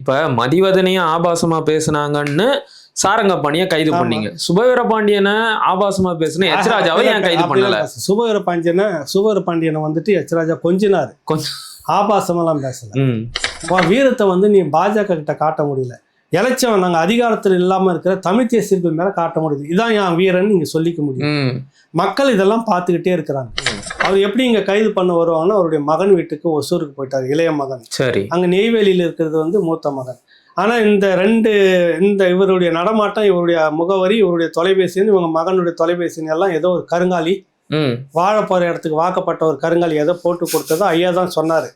இப்ப மதிவதனையும் ஆபாசமா பேசுனாங்கன்னு சாரங்கபாணிய கைது ஆமா. பண்ணீங்க. சுபவீர பாண்டியனை ஆபாசமா பேசுன எச் ராஜாவை ஏன் கைது பண்ணல? சுபவீர பாண்டியனை சுபவீர பாண்டியனை வந்துட்டு எச்ராஜா கொஞ்சினாரு. கொஞ்சம் ஆபாசமெல்லாம் பேசல. வீரத்தை வந்து நீ பாஜக கிட்ட காட்ட முடியல. எலெக்ஷன் நாங்கள் அதிகாரத்தில் இல்லாமல் இருக்கிற தமிழ் தேசியர்கள் மேலே காட்ட முடியுது இதான் என் வீரன் நீங்கள் சொல்லிக்க முடியும். மக்கள் இதெல்லாம் பார்த்துக்கிட்டே இருக்கிறாங்க. அவர் எப்படி இங்கே கைது பண்ண வருவாங்கன்னா அவருடைய மகன் வீட்டுக்கு ஒசூருக்கு போயிட்டார் இளைய மகன். சரி. அங்கே நெய்வேலியில் இருக்கிறது வந்து மூத்த மகன். ஆனால் இந்த ரெண்டு இந்த இவருடைய நடமாட்டம் இவருடைய முகவரி இவருடைய தொலைபேசின்னு இவங்க மகனுடைய தொலைபேசின்னு எல்லாம் ஏதோ ஒரு கருங்காலி. ம். வாழ போகிற இடத்துக்கு வாக்கப்பட்ட ஒரு கருங்காலி ஏதோ போட்டு கொடுத்ததோ ஐயா தான் சொன்னார்.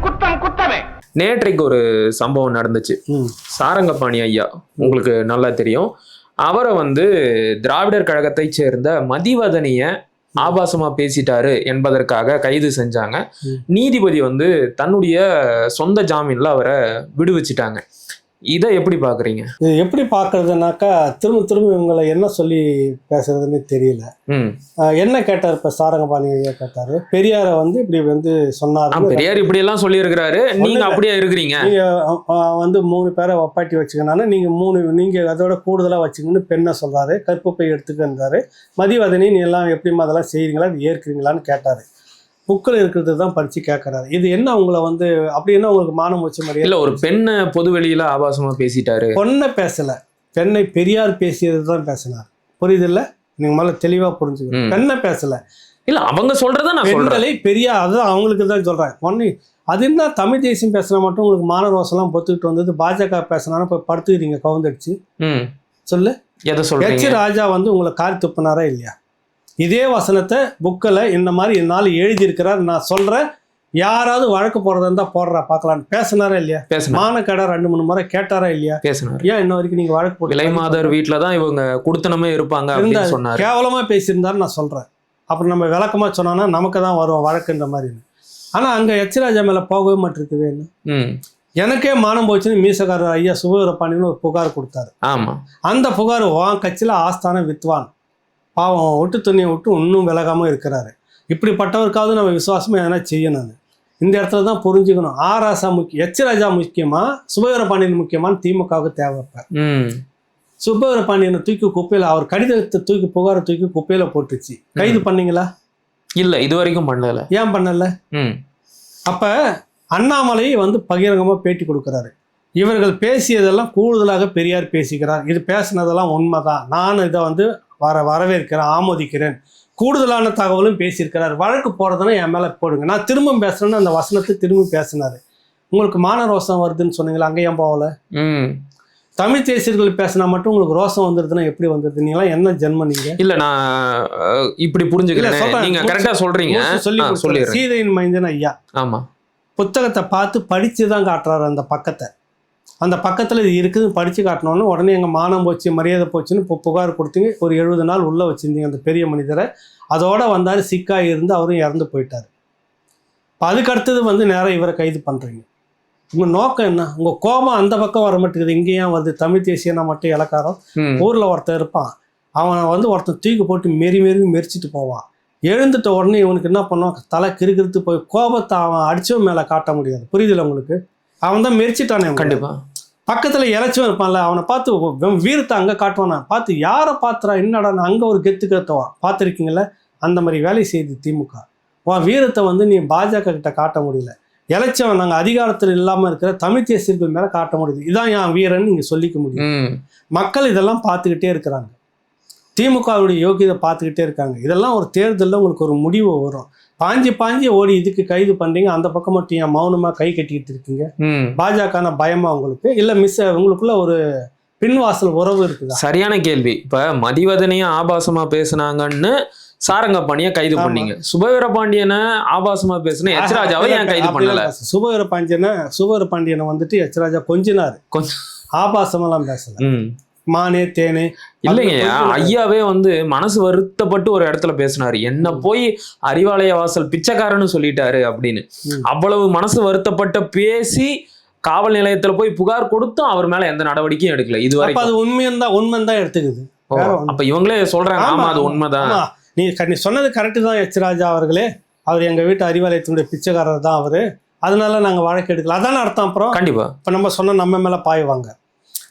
குற்றம் குற்றமே நேற்றைக்கு ஒரு சம்பவம் நடந்துச்சு. ம். சாரங்கபாணி ஐயா உங்களுக்கு நல்லா தெரியும். அவரை வந்து திராவிடர் கழகத்தைச் சேர்ந்த மதிவதனிய ஆபாசமா பேசிட்டாரு என்பதற்காக கைது செஞ்சாங்க. நீதிபதி வந்து தன்னுடைய சொந்த ஜாமீன்ல அவரை விடுவிச்சிட்டாங்க. இதை எப்படி பாக்குறீங்க இது எப்படி பார்க்கறதுனாக்கா திரும்ப திரும்ப இவங்களை என்ன சொல்லி பேசுறதுன்னு தெரியல. என்ன கேட்டார்? இப்போ சாரங்கபாணி ஐயா கேட்டார். பெரியாரை வந்து இப்படி வந்து சொன்னார். பெரியார் இப்படி எல்லாம் சொல்லியிருக்கிறாரு நீங்க இல்ல. அப்படியே இருக்கிறீங்க. நீங்க அஹ், அஹ், வந்து மூணு பேரை ஒப்பாட்டி வச்சுக்கனால நீங்க மூணு நீங்க அதோட கூடுதலா வச்சுக்கணும்னு பெண்ணை சொல்றாரு. கற்பு பை எடுத்துக்கின்றாரு. மதிவதனி நீ எல்லாம் எப்படிமா அதெல்லாம் செய்றீங்களா? அது ஏற்கிறீங்களான்னு கேட்டாரு. புக்கில் இருக்கிறது தான் படிச்சு கேட்கறாரு இது என்ன உங்களை வந்து அப்படி என்ன உங்களுக்கு மானம் வச்ச மாதிரியே இல்ல ஒரு பெண்ணை பொது வெளியில ஆபாசமா பேசிட்டாரு. பொண்ணை பேசல. பெண்ணை பெரியார் பேசியது தான் பேசினார். புரியுதுல்ல? நீங்க முதல்ல தெளிவா புரிஞ்சுக்கணும். பெண்ணை பேசல. இல்ல அவங்க சொல்றத நான் பெண்களை பெரியார் அதுதான் அவங்களுக்கு தான் சொல்றேன். ஒன்னு அது என்ன தமிழ் தேசியம் பேசினா மட்டும் உங்களுக்கு மானரோசெல்லாம் பொத்துக்கிட்டு வந்தது பாஜக பேசினாலும் இப்போ படுத்துக்கிறீங்க கவுந்தடிச்சு. சொல்லு. எதை சொல்றீங்க? ராஜா வந்து உங்களை காரி துப்புனாரா இல்லையா? இதே வசனத்தை புக்கில் இந்த மாதிரி என்னால் எழுதியிருக்கிறார் நான் சொல்கிறேன் யாராவது வழக்கு போடுறதா இருந்தால் போடுறா பார்க்கலான்னு பேசினாரா இல்லையா? மானக்கடை ரெண்டு மூணு முறை கேட்டாரா இல்லையா? பேசினார். ஏன் இன்ன வரைக்கும் நீங்கள் வழக்கு போட்டு விலை மாதர் வீட்டுல தான் இவங்க குடுத்தனமே இருப்பாங்க அப்படின்னு. சொன்னாரு. கேவலமாக பேசியிருந்தாரு நான் சொல்கிறேன் அப்புறம் நம்ம விளக்கமாக சொன்னோன்னா நமக்கு தான் வரும் வழக்குன்ற மாதிரி. ஆனால் அங்கே எச் ராஜா மேலே போகவே மாட்டிருக்குது என்ன? ம். எனக்கே மானம் போச்சுன்னு மீசக்காரர் ஐயா சுபவீரப்பாண்டின்னு ஒரு புகார் கொடுத்தாரு. ஆமா. அந்த புகார் உன் கட்சியில் ஆஸ்தான வித்வான் பாவம் ஒட்டு துணியை விட்டு இன்னும் விலகாமல் இருக்கிறாரு. இப்படிப்பட்டவருக்காவது நம்ம விசுவாசமாக எதனா செய்யணும் இந்த இடத்துல தான் புரிஞ்சுக்கணும். ஆ ராசா முக்கியம் எச் ராஜா முக்கியமா சுபவீரபாண்டியன் முக்கியமான்னு திமுகவுக்கு தேவைப்ப ம். சுபவீரபாண்டியனை தூக்கி குப்பையில் அவர் கடிதத்தை தூக்கி புகாரை தூக்கி குப்பையில் போட்டுச்சு. கைது பண்ணீங்களா? இல்ல இது வரைக்கும் பண்ணல. ஏன் பண்ணல? ம். அப்போ அண்ணாமலை வந்து பகிரங்கமாக பேட்டி கொடுக்குறாரு. இவர்கள் பேசியதெல்லாம் கூடுதலாக பெரியார் பேசிக்கிறார் இது பேசினதெல்லாம் உண்மைதான். நான் இதை வந்து வர வரவேற்கிறேன் ஆமோதிக்கிறேன். கூடுதலான தகவலும் பேசியிருக்கிறார். வழக்கு போடுறதுன்னா என் மேலே போடுங்க. நான் திரும்ப பேசுறேன்னு அந்த வசனத்தை திரும்ப பேசினாரு. உங்களுக்கு மான ரோசம் வருதுன்னு சொன்னீங்களா? அங்கே ஏன் போகல? தமிழ் தேசியர்கள் பேசினா மட்டும் உங்களுக்கு ரோசம் வந்துருதுன்னா எப்படி வந்துருது? நீங்களாம் என்ன ஜென்மம் நீங்க? இல்ல நான் இப்படி புரிஞ்சுக்கிறேன். நீங்க கரெக்டா சொல்றீங்க. சொல்லி. சொல்லிடுறேன். சீதையின் மைந்தன் ஐயா. ஆமா. புத்தகத்தை பார்த்து படித்து தான் காட்டுறாரு அந்த பக்கத்தை. அந்த பக்கத்தில் இது இருக்குதுன்னு படித்து காட்டினோன்னு உடனே எங்கள் மானம் போச்சு மரியாதை போச்சுன்னு இப்போ புகார் கொடுத்தீங்க. ஒரு எழுபது நாள் உள்ளே வச்சுருந்தீங்க அந்த பெரிய மனிதரை. அதோட வந்தார் சிக்காக இருந்து அவரும் இறந்து போயிட்டார். இப்போ அதுக்கு அடுத்தது வந்து நேராக இவரை கைது பண்ணுறீங்க உங்கள் நோக்கம் என்ன? உங்கள் கோபம் அந்த பக்கம் வர மாட்டேங்குது. இங்கே ஏன் வருது? தமிழ் தேசியனா மட்டும் இலக்காரம்? ஊரில் ஒருத்தன் இருப்பான். அவனை வந்து ஒருத்தன் தூக்கி போட்டு மெரி மெரி மெரிச்சிட்டு போவான். எழுந்துட்ட உடனே இவனுக்கு என்ன பண்ணுவான் தலை கிறுகிறுத்து போய் கோபத்தை அவன் அடிச்சவன் மேலே காட்ட முடியாது. புரியுதுல உங்களுக்கு? அவன் தான் மெரிச்சிட்டானே. கண்டிப்பா. பக்கத்தில் இறைச்சவன் இருப்பான்ல அவனை பார்த்து வீரத்தை அங்கே காட்டுவானா பார்த்து யாரை பார்த்துறா? என்னடா அங்கே ஒரு கெத்து கத்துவான். பார்த்துருக்கீங்களா அந்த மாதிரி வேலை செய்யுது திமுக. உன் வீரத்தை வந்து நீ பாஜக கிட்ட காட்ட முடியல. இளைச்சவன் நாங்கள் அதிகாரத்தில் இல்லாமல் இருக்கிற தமிழ் தேசியர்கள் மேலே காட்ட முடியுது. இதான் என் வீரன் நீங்கள் சொல்லிக்க முடியும். மக்கள் இதெல்லாம் பார்த்துக்கிட்டே இருக்கிறாங்க. திமுகவுடைய யோகியதை பார்த்துக்கிட்டே இருக்காங்க. இதெல்லாம் ஒரு தேர்தலில் உங்களுக்கு ஒரு முடிவு வரும். பாஞ்சி பாஞ்சி ஓடி இதுக்கு கைது பண்ணுறீங்க அந்த பக்கம் மட்டும் ஏன் மௌனமாக கை கட்டிக்கிட்டு இருக்கீங்க? பாஜகன பயமா உங்களுக்கு? இல்லை மிஸ் உங்களுக்குள்ள ஒரு பின்வாசல் உறவு இருக்குதா? சரியான கேள்வி. இப்ப மதிவதனையும் ஆபாசமா பேசுனாங்கன்னு சாரங்கபாணிய கைது ஆமா. பண்ணீங்க. சுபவீர பாண்டியனை ஆபாசமா பேசுன எச் ராஜாவை ஏன் கைது பண்ணல? சுபவீர பாண்டியனை சுபவீர பாண்டியனை வந்துட்டு எச் ராஜா கொஞ்சினாரு. கொஞ்சம் ஆபாசமெல்லாம் பேசல. மானே தேனே இல்லைங்க ஐயாவே வந்து மனசு வருத்தப்பட்டு ஒரு இடத்துல பேசினாரு. என்ன போய் அறிவாலய வாசல் பிச்சைக்காரன்னு சொல்லிட்டாரு அப்படின்னு. அவ்வளவு மனசு வருத்தப்பட்ட பேசி காவல் நிலையத்துல போய் புகார் கொடுத்தும் அவர் மேல எந்த நடவடிக்கையும் எடுக்கல இது வரைக்கும். அது உண்மையன் தான் உண்மைன்னு தான் எடுத்துக்குது அப்ப இவங்களே சொல்றாங்க ஆமா, அது. உண்மைதான். நீ நீ சொன்னது கரெக்டு தான் எச். ராஜா அவர்களே. அவர் எங்க வீட்டு அறிவாலயத்தினுடைய பிச்சைக்காரர் தான் அவரு. அதனால நாங்க வழக்கு எடுக்கல. அதானே அர்த்தம் அப்புறம்? கண்டிப்பா. இப்போ நம்ம சொன்ன நம்ம மேல பாய்வாங்க.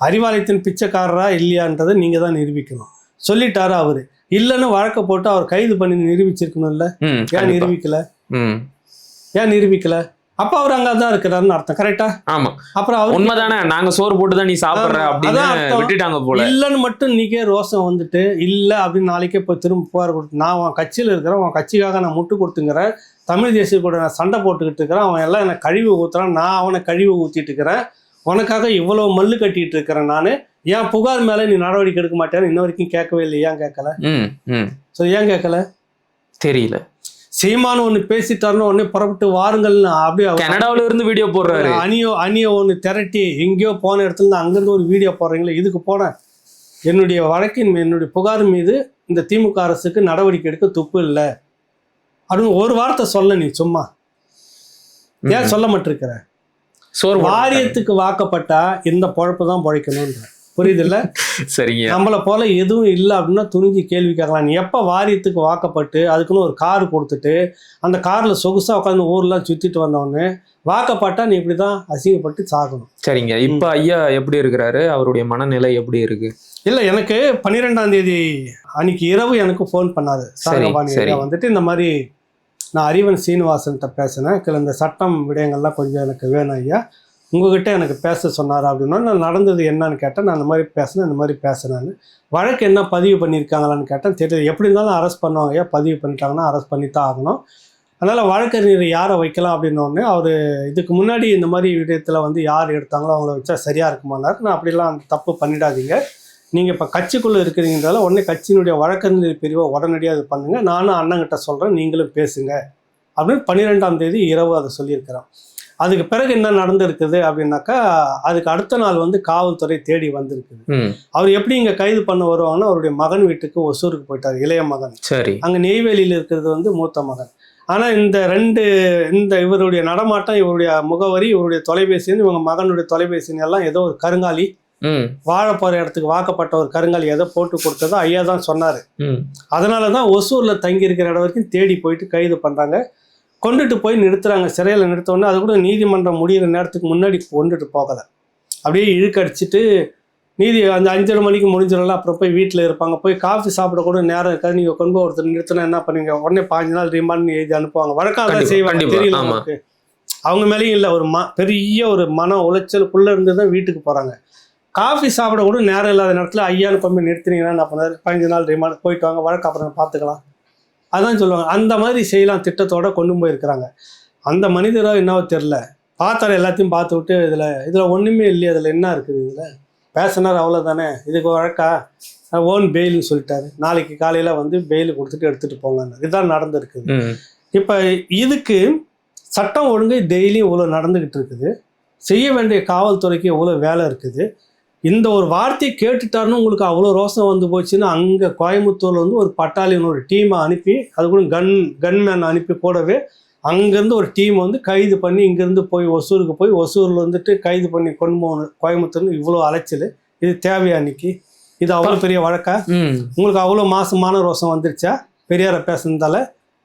அறிவாலயத்தின் பிச்சைக்காரரா இல்லையான்றதை நீங்க தான் நிரூபிக்கணும். சொல்லிட்டாரு அவரு. இல்லைன்னு வழக்க போட்டு அவர் கைது பண்ணி நிரூபிச்சிருக்கணும்ல? ஏன் நிரூபிக்கல? ஏன் நிரூபிக்கல? அப்ப அவர் அங்க தான் இருக்கிறாருன்னு அர்த்தம் கரெக்டா ஆமா. அப்புறம் அவர் உண்மைதானே நாங்க சோறு போட்டு தான் நீ சாப்பிடுற அப்படின்னு. விட்டுட்டாங்க போல. இல்லைன்னு மட்டும் நீக்கே ரோசம் வந்துட்டு இல்லை அப்படின்னு நாளைக்கே போய் திரும்ப புகார் கொடுத்து நான் உன் கட்சியில் இருக்கிறேன் உன் கட்சிக்காக நான் முட்டு கொடுத்துங்கிறேன் தமிழ் தேசிய கூட நான் சண்டை போட்டுக்கிட்டு இருக்கிறேன் அவன் எல்லாம் எனக்கு கழிவு ஊத்துறான் நான் அவனை கழிவு ஊத்திட்டு இருக்கிறேன் உனக்காக இவ்வளவு மல்லு கட்டிட்டு இருக்கிறேன் நான். ஏன் புகார் மேலே நீ நடவடிக்கை எடுக்க மாட்டேன்னு இன்ன வரைக்கும் கேட்கவே இல்லை ஏன் கேட்கல? ம் ம். ஸோ ஏன் கேட்கல? தெரியல. சீமானு ஒன்று பேசிட்டாருன்னு உடனே புறப்பட்டு வாருங்கள்னு அப்படியே கனடாவுல இருந்து வீடியோ போடுறாரு. அணியோ அணியை ஒன்று திரட்டி எங்கேயோ போன இடத்துல இருந்து அங்கேருந்து ஒரு வீடியோ போடுறீங்களே இதுக்கு போனேன். என்னுடைய வழக்கின் என்னுடைய புகார் மீது இந்த திமுக அரசுக்கு நடவடிக்கை எடுக்க துப்பு இல்லை. அப்படின்னு ஒரு வார்த்தை சொல்ல நீ சும்மா. ஏன் சொல்ல மாட்டிருக்கிற? சோறு. வாரியத்துக்கு வாக்கப்பட்டா இந்த பொழப்பு தான் பொழைக்கணும்ன்ற. புரியுதுல்ல? சரிங்க. நம்மளை போல எதுவும் இல்லை அப்படின்னா துணிஞ்சு கேள்வி கேட்கலாம். நீ எப்போ வாரியத்துக்கு வாக்கப்பட்டு அதுக்குன்னு ஒரு கார் கொடுத்துட்டு அந்த காரில் சொகுசாக உட்காந்து ஊர்லாம் சுற்றிட்டு வந்தவொடனே வாக்கப்பட்டா நீ இப்படி தான் அசிங்கப்பட்டு சாகணும். சரிங்க. இப்ப ஐயா எப்படி இருக்கிறாரு? அவருடைய மனநிலை எப்படி இருக்கு? இல்லை எனக்கு பன்னிரெண்டாம் தேதி அன்னைக்கு இரவு எனக்கு ஃபோன் பண்ணாரு. சாரகபாணி சரி. ஐயா வந்துட்டு இந்த மாதிரி நான் அறிவன் சீனிவாசன்கிட்ட பேசினேன். கிள இந்த சட்டம் விடயங்கள்லாம் கொஞ்சம் எனக்கு வேணும் ஐயா. உங்ககிட்ட எனக்கு பேச சொன்னார் அப்படின்னா நான் நடந்தது என்னன்னு கேட்டேன். நான் இந்த மாதிரி பேசினேன் இந்த மாதிரி பேசினேன்னு வழக்கு என்ன பதிவு பண்ணியிருக்காங்களான்னு கேட்டேன். தெரியல எப்படி இருந்தாலும் அரெஸ்ட் பண்ணுவாங்க ஐயா. பதிவு பண்ணிட்டாங்கன்னா அரெஸ்ட் பண்ணி தான் ஆகணும். அதனால் வழக்கறிஞர் யாரை வைக்கலாம் அப்படின்னோடனே அவர் இதுக்கு முன்னாடி இந்த மாதிரி விடயத்தில் வந்து யார் எடுத்தாங்களோ அவங்கள வச்சா சரியாக இருக்குமானார். நான் அப்படிலாம் தப்பு பண்ணிடாதீங்க. நீங்கள் இப்போ கட்சிக்குள்ளே இருக்கிறீங்கனால உடனே கட்சியினுடைய வழக்கறிஞர் பிரிவை உடனடியாக இது பண்ணுங்கள் நானும் அண்ணங்கிட்ட சொல்கிறேன் நீங்களும் பேசுங்க. அப்படின்னு பன்னிரெண்டாம் தேதி இரவு அதை சொல்லியிருக்கிறோம் அதுக்கு பிறகு என்ன நடந்திருக்குது அப்படின்னாக்கா அதுக்கு அடுத்த நாள் வந்து காவல்துறை தேடி வந்திருக்குது. அவர் எப்படி இங்கே கைது பண்ண வருவாங்கன்னா அவருடைய மகன் வீட்டுக்கு ஒசூருக்கு போயிட்டார் இளைய மகன். சரி. அங்கே நெய்வேலியில் இருக்கிறது வந்து மூத்த மகன். ஆனால் இந்த ரெண்டு இந்த இவருடைய நடமாட்டம் இவருடைய முகவரி இவருடைய தொலைபேசின்னு இவங்க மகனுடைய தொலைபேசின்னு எல்லாம் ஏதோ ஒரு கருங்காலி வாழ போகிற இடத்துக்கு வாக்கப்பட்ட ஒரு கருங்காலி எதை போட்டு கொடுத்ததோ ஐயா தான் சொன்னார். ம். அதனால தான் ஒசூரில் தங்கி இருக்கிற இடம் வரைக்கும் தேடி போயிட்டு கைது பண்ணுறாங்க கொண்டுட்டு போய் நிறுத்துறாங்க. சிறையில் நிறுத்த உடனே அது கூட நீதிமன்றம் முடியிற நேரத்துக்கு முன்னாடி கொண்டுட்டு போகலை. அப்படியே இழுக்கடிச்சிட்டு நீதி அந்த அஞ்சரை மணிக்கு முடிஞ்சிடலாம் அப்புறம் போய் வீட்டில் இருப்பாங்க. போய் காஃபி சாப்பிட கூட நேரம் இருக்காது. நீங்கள் கொண்டு போய் ஒருத்தர் நிறுத்தினா என்ன பண்ணுவீங்க? உடனே பாஞ்சு நாள் ரிமாண்ட் எழுதி அனுப்புவாங்க. கண்டிப்பா, செய்வாங்க. தெரியல. உங்களுக்கு. அவங்க மேலேயும் இல்லை ஒரு ம பெரிய ஒரு மன உளைச்சலுக்குள்ளே இருந்து தான் வீட்டுக்கு போகிறாங்க காஃபி சாப்பிட கூட நேரம் இல்லாத நேரத்தில் ஐயான்னு கொண்டு நிறுத்தினீங்கன்னா என்ன பண்ணாரு பதினஞ்சு நாள் ரிமாண்ட் போயிட்டு வாங்க வழக்கு அப்புறம் பார்த்துக்கலாம். அதான் சொல்லுவாங்க. அந்த மாதிரி செய்யலாம் திட்டத்தோட கொண்டு போயிருக்கிறாங்க. அந்த மனிதரோ என்னவோ தெரில பார்த்தாரு எல்லாத்தையும் பார்த்து விட்டு இதில் இதில் ஒன்றுமே இல்லையே அதில் என்ன இருக்குது இதில்? பேசினார் அவ்வளோதானே இதுக்கு வழக்கா? ஓன் பெயில்னு சொல்லிட்டாரு. நாளைக்கு காலையில் வந்து பெயில் கொடுத்துட்டு எடுத்துகிட்டு போங்கன்னு இதுதான் நடந்திருக்குது. ம். இப்போ இதுக்கு சட்டம் ஒழுங்கு டெய்லியும் இவ்வளோ நடந்துக்கிட்டு இருக்குது. செய்ய வேண்டிய காவல்துறைக்கு எவ்வளோ வேலை இருக்குது. இந்த ஒரு வார்த்தையை கேட்டுட்டாருன்னு உங்களுக்கு அவ்வளோ ரோசம் வந்து போச்சுன்னா அங்கே கோயம்புத்தூர்ல வந்து ஒரு பட்டாலியன் ஒரு டீமை அனுப்பி அது கூட கன் கன்மேன் அனுப்பி கூடவே அங்கேருந்து ஒரு டீம் வந்து கைது பண்ணி இங்கேருந்து போய் ஒசூருக்கு போய் ஒசூரில் வந்துட்டு கைது பண்ணி கொண்டு போகணும் கோயம்புத்தூர்னு இவ்வளோ அலைச்சல். இது தேவையா அன்னைக்கு இது அவ்வளோ பெரிய வழக்கா? உங்களுக்கு அவ்வளோ மாசமான ரோசம் வந்துருச்சா? பெரியாரை பேசுனதால?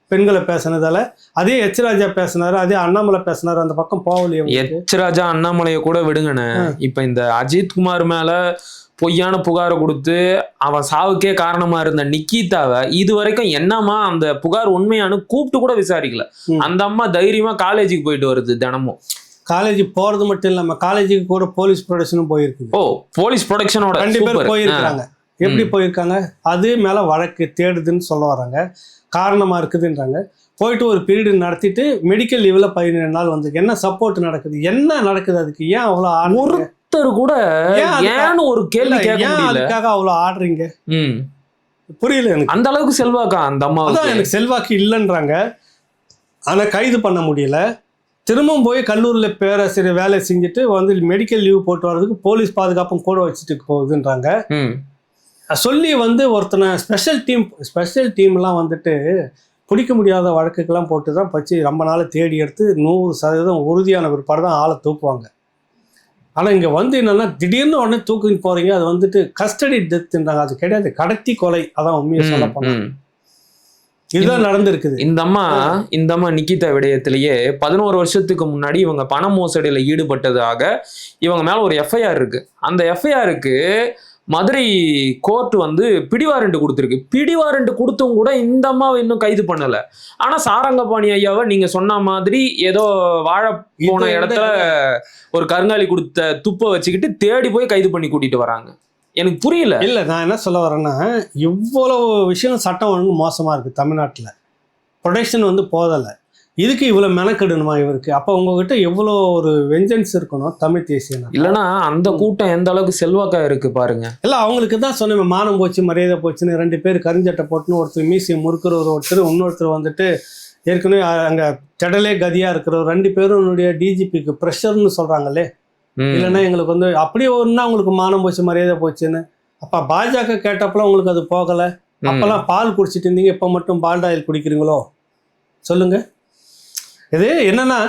பெண்களை பேசுனதால அதே எச் ராஜா பேசினாரு அதே அண்ணாமலை பேசினாரு அந்த பக்கம் போகலையே. எச் ராஜா அண்ணாமலையை கூட விடுங்கண்ணே. இப்ப இந்த அஜித் குமார் மேல பொய்யான புகாரை கொடுத்து அவன் சாவுக்கே காரணமா இருந்த நிக்கிதாவை இது வரைக்கும் என்னமா அந்த புகார் உண்மையானு கூப்பிட்டு கூட விசாரிக்கல. அந்த அம்மா தைரியமா காலேஜுக்கு போயிட்டு வருது தினமும். காலேஜ் போறது மட்டும் இல்லாம காலேஜுக்கு கூட போலீஸ் ப்ரொடக்ஷனும் போயிருக்குது. ஓ போலீஸ் ப்ரொடக்ஷனோட ரெண்டு பேர் சூப்பர். போயிருக்காங்க எப்படி போயிருக்காங்க? அது மேல வழக்கு தேடுதுன்னு சொல்ல வராங்க. காரணமா இருக்குதுன்றாங்க. போயிட்டு ஒரு பீரியட் நடத்திட்டு மெடிக்கல் லீவ்ல பதினேழு நாள் வந்து என்ன சப்போர்ட் நடக்குது? என்ன நடக்குது? அதுக்கு ஏன் அவ்வளோ ஒருத்தர் கூட ஏன்னு ஒரு கேள்வி ஏன் அதுக்காக அவ்வளோ ஆடுறீங்க புரியல எனக்கு. அந்த அளவுக்கு செல்வாக்கா அந்த அதான் அம்மாவுக்கு எனக்கு செல்வாக்கு இல்லைன்றாங்க. ஆனால் கைது பண்ண முடியல. திரும்பவும் போய் கல்லூரியில் பேராசிரியர் வேலை செஞ்சுட்டு வந்து மெடிக்கல் லீவ் போட்டு வர்றதுக்கு போலீஸ் பாதுகாப்பும் கூட வச்சுட்டு போகுதுன்றாங்க. சொல்லி வந்து ஒருத்தனை ஸ்பெஷல் டீம் ஸ்பெஷல் டீம்லாம் வந்துட்டு பிடிக்க முடியாத வழக்குக்கெல்லாம் போட்டு தான் பச்சு ரொம்ப நாள் தேடி எடுத்து நூறு சதவீதம் உறுதியான பிற்பாடு தான் ஆளை தூக்குவாங்க. ஆனால் இங்கே வந்து என்னன்னா திடீர்னு உடனே தூக்கிட்டு போகிறீங்க அது வந்துட்டு கஸ்டடி டெத்துன்றாங்க அது கிடையாது கடத்தி கொலை அதான் உண்மையை சொல்ல ம். இதுதான் நடந்திருக்குது. இந்த அம்மா இந்த அம்மா நிக்கிதா விடயத்திலேயே பதினோரு வருஷத்துக்கு முன்னாடி இவங்க பண மோசடியில ஈடுபட்டதாக இவங்க மேல ஒரு எஃப்ஐஆர் இருக்கு. அந்த எஃப்ஐஆருக்கு மதுரை கோர்ட் வந்து பிடிவாரண்ட் கொடுத்துருக்கு. பிடிவாரண்ட் கொடுத்தும் கூட இந்த அம்மாவை இன்னும் கைது பண்ணல. ஆனா சாரங்கபாணி ஐயாவை நீங்க சொன்ன மாதிரி ஏதோ வாழ போன இடத்துல ஒரு கருங்காலி கொடுத்த துப்பை வச்சுக்கிட்டு தேடி போய் கைது பண்ணி கூட்டிட்டு வராங்க. எனக்கு புரியல. இல்ல நான் என்ன சொல்ல வரேன்னா இவ்வளவு விஷயம் சட்டம் ஒழுங்கு மோசமா இருக்கு தமிழ்நாட்டுல. ப்ரொடெக்ஷன் வந்து போதலை. இதுக்கு இவ்வளவு மெனக்கெடணுமா இவருக்கு? அப்போ உங்ககிட்ட எவ்வளோ ஒரு வெஞ்சன்ஸ் இருக்கணும் தமிழ் தேசியம் இல்லனா அந்த கூட்டம் எந்த அளவுக்கு செல்வாக்கா இருக்கு பாருங்க. இல்லை அவங்களுக்கு தான் சொன்னேன் மானம் போச்சு மரியாதை போச்சுன்னு ரெண்டு பேர் கருஞ்சட்டை போட்டுன்னு ஒருத்தர் மீசியை முறுக்கிறவர் ஒருத்தர் இன்னொருத்தர் வந்துட்டு ஏற்கனவே அங்கே திடலே கதியாக இருக்கிறவர் ரெண்டு பேரும் என்னுடைய டிஜிபிக்கு ப்ரெஷர்னு சொல்கிறாங்களே. இல்லைன்னா எங்களுக்கு வந்து அப்படியே ஒன்றா உங்களுக்கு மானம் போச்சு மரியாதை போச்சுன்னு. அப்போ பாஜக கேட்டப்பெல்லாம் உங்களுக்கு அது போகலை. அப்போல்லாம் பால் குடிச்சிட்டு இருந்தீங்க இப்போ மட்டும் பால்ட் ஆயில் குடிக்கிறீங்களோ? சொல்லுங்க. இது என்னன்னா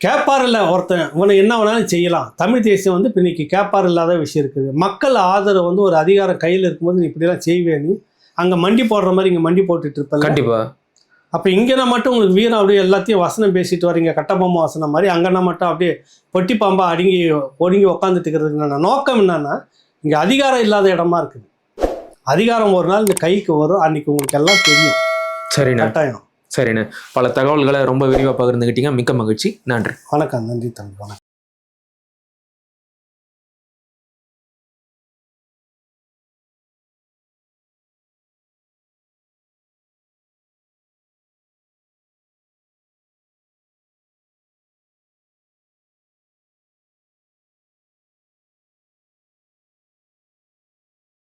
கேப்பார் இல்லை ஒருத்தன் இவனை என்ன வேணாலும் செய்யலாம். தமிழ் தேசியம் வந்து இப்போ இன்னைக்கு கேப்பார் இல்லாத விஷயம் இருக்குது. மக்கள் ஆதரவு வந்து ஒரு அதிகாரம் கையில் இருக்கும்போது நீ இப்படிலாம் செய்வே நீ அங்கே மண்டி போடுற மாதிரி இங்கே மண்டி போட்டுட்டு இருப்பல கண்டிப்பா. அப்போ இங்கேனா மட்டும் உங்களுக்கு வீரம் அப்படியே எல்லாத்தையும் வசனம் பேசிட்டு வரீங்க கட்டபொம்மை வசனம் மாதிரி அங்கன்னா மட்டும் அப்படியே பொட்டி பாம்பா அடுங்கி ஒடுங்கி உட்காந்துட்டு இருக்கிறதுக்கு என்னன்னா நோக்கம் என்னன்னா இங்கே அதிகாரம் இல்லாத இடமா இருக்குது. அதிகாரம் ஒரு நாள் இந்த கைக்கு வரும் அன்னைக்கு உங்களுக்கு எல்லாம் தெரியும். சரிண்ணே. கட்டாயம். சரிண்ணே. பல தகவல்களை ரொம்ப விரிவாக பகிர்ந்துக்கிட்டீங்க மிக்க மகிழ்ச்சி. நன்றி. வணக்கம். நன்றி தம்பி. வணக்கம்.